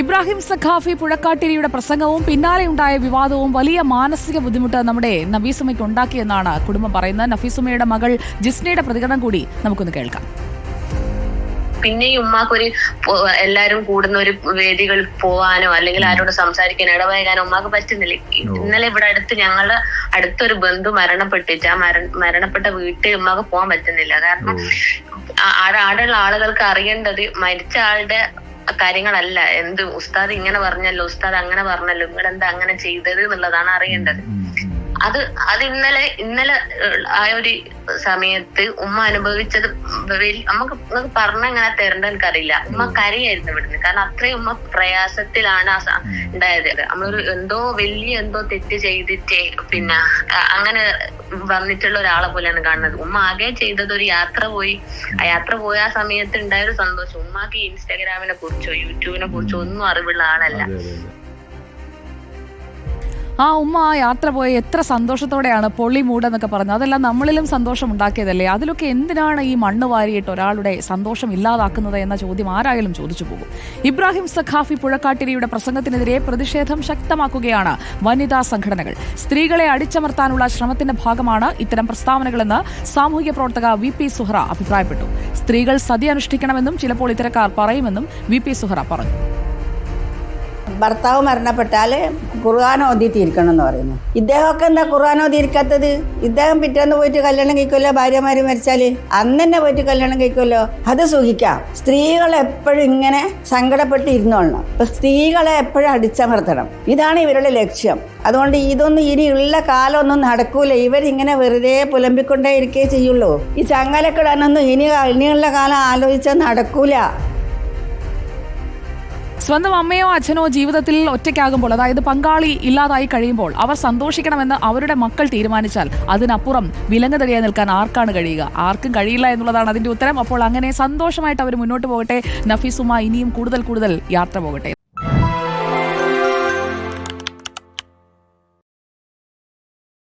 ഇബ്രാഹിം സഖാഫി പുഴക്കാട്ടിരിയുടെ പ്രസംഗവും പിന്നാലെയുണ്ടായ വിവാദവും വലിയ മാനസിക ബുദ്ധിമുട്ട് നമ്മുടെ നബീസുമയ്ക്ക് ഉണ്ടാക്കിയെന്നാണ് കുടുംബം പറയുന്നത്. നഫീസുമയുടെ മകൾ ജിസ്നയുടെ പ്രതികരണം കൂടി നമുക്കൊന്ന് കേൾക്കാം. പിന്നെയും ഉമ്മാക്കൊരു എല്ലാരും കൂടുന്ന ഒരു വേദികളിൽ പോവാനോ അല്ലെങ്കിൽ ആരോട് സംസാരിക്കാനോ ഇടപഴകാനോ ഉമ്മാക്ക് പറ്റുന്നില്ല. ഇന്നലെ ഇവിടെ അടുത്ത് ഞങ്ങളുടെ അടുത്തൊരു ബന്ധു മരണപ്പെട്ടിട്ട് ആ മര മരണപ്പെട്ട വീട്ടിൽ ഉമ്മാക്ക് പോകാൻ പറ്റുന്നില്ല. കാരണം ആടുള്ള ആടെ ആടെയുള്ള ആളുകൾക്ക് അറിയേണ്ടത് മരിച്ച ആളുടെ കാര്യങ്ങളല്ല. എന്ത് ഉസ്താദ് ഇങ്ങനെ പറഞ്ഞല്ലോ ഉസ്താദ് അങ്ങനെ പറഞ്ഞല്ലോ നിങ്ങൾ എന്താ അങ്ങനെ ചെയ്തത് എന്നുള്ളതാണ് അറിയേണ്ടത്. അത് അത് ഇന്നലെ ഇന്നലെ ആ ഒരു സമയത്ത് ഉമ്മ അനുഭവിച്ചത് നമുക്ക് നമുക്ക് പറഞ്ഞ തരണ്ട എനിക്കറിയില്ല. ഉമ്മ കരയായിരുന്നു ഇവിടുന്ന്. കാരണം അത്രയും ഉമ്മ പ്രയാസത്തിലാണ് ആ ഉണ്ടായത്. നമ്മളൊരു എന്തോ വലിയ എന്തോ തെറ്റ് ചെയ്തിട്ട് പിന്നെ അങ്ങനെ വന്നിട്ടുള്ള ഒരാളെ പോലെയാണ് കാണുന്നത്. ഉമ്മ ആകെ ചെയ്തത് ഒരു യാത്ര പോയി. ആ യാത്ര പോയ ആ സമയത്ത് ഉണ്ടായ ഒരു സന്തോഷം. ഉമ്മാക്ക് ഇൻസ്റ്റാഗ്രാമിനെ കുറിച്ചോ യൂട്യൂബിനെ കുറിച്ചോ ഒന്നും അറിവുള്ള ആളല്ല. ആ ഉമ്മ ആ യാത്ര പോയ എത്ര സന്തോഷത്തോടെയാണ് പൊള്ളി മൂടെന്നൊക്കെ പറഞ്ഞത്. അതെല്ലാം നമ്മളിലും സന്തോഷം ഉണ്ടാക്കിയതല്ലേ? അതിലൊക്കെ എന്തിനാണ് ഈ മണ്ണ് വാരിയിട്ട് ഒരാളുടെ സന്തോഷം ഇല്ലാതാക്കുന്നത് എന്ന ചോദ്യം ആരായാലും ചോദിച്ചു പോകും. ഇബ്രാഹിം സഖാഫി പുഴക്കാട്ടിരിയുടെ പ്രസംഗത്തിനെതിരെ പ്രതിഷേധം ശക്തമാക്കുകയാണ് വനിതാ സംഘടനകൾ. സ്ത്രീകളെ അടിച്ചമർത്താനുള്ള ശ്രമത്തിന്റെ ഭാഗമാണ് ഇത്തരം പ്രസ്താവനകളെന്ന് സാമൂഹിക പ്രവർത്തക വി പി സുഹറ അഭിപ്രായപ്പെട്ടു. സ്ത്രീകൾ സതി അനുഷ്ഠിക്കണമെന്നും ചിലപ്പോൾ ഇത്തരക്കാർ പറയുമെന്നും വി പി സുഹറ പറഞ്ഞു. ഭർത്താവ് മരണപ്പെട്ടാൽ ഖുർആൻ ഓതിയിട്ടിരിക്കണം എന്ന് പറയുന്നു. ഇദ്ദേഹമൊക്കെ എന്താ ഖുർആൻ ഓതിയിരിക്കാത്തത് ഇദ്ദേഹം പിറ്റേന്ന് പോയിട്ട് കല്യാണം കഴിക്കുമല്ലോ? ഭാര്യമാര് മരിച്ചാൽ അന്ന് തന്നെ പോയിട്ട് കല്യാണം കഴിക്കുമല്ലോ? അത് സുഖിക്കാം സ്ത്രീകൾ എപ്പോഴും ഇങ്ങനെ സങ്കടപ്പെട്ട് ഇരുന്നോളണം സ്ത്രീകളെ എപ്പോഴും അടിച്ചമർത്തണം. ഇതാണ് ഇവരുടെ ലക്ഷ്യം. അതുകൊണ്ട് ഇതൊന്നും ഇനിയുള്ള കാലമൊന്നും നടക്കൂല. ഇവരിങ്ങനെ വെറുതെ പുലമ്പിക്കൊണ്ടേ ഇരിക്കേ ചെയ്യുള്ളൂ. ഈ ചങ്ങലക്കിടാനൊന്നും ഇനി ഇനിയുള്ള കാലം ആലോചിച്ചാൽ നടക്കൂല. സ്വന്തം അമ്മയോ അച്ഛനോ ജീവിതത്തിൽ ഒറ്റയ്ക്കാകുമ്പോൾ അതായത് പങ്കാളി ഇല്ലാതായി കഴിയുമ്പോൾ അവർ സന്തോഷിക്കണമെന്ന് അവരുടെ മക്കൾ തീരുമാനിച്ചാൽ അതിനപ്പുറം വിലങ്ങ് തടിയായി നിൽക്കാൻ ആർക്കാണ് കഴിയുക? ആർക്കും കഴിയില്ല എന്നുള്ളതാണ് അതിന്റെ ഉത്തരം. അപ്പോൾ അങ്ങനെ സന്തോഷമായിട്ട് അവർ മുന്നോട്ട് പോകട്ടെ. നഫീസുമ ഇനിയും കൂടുതൽ കൂടുതൽ യാത്ര പോകട്ടെ.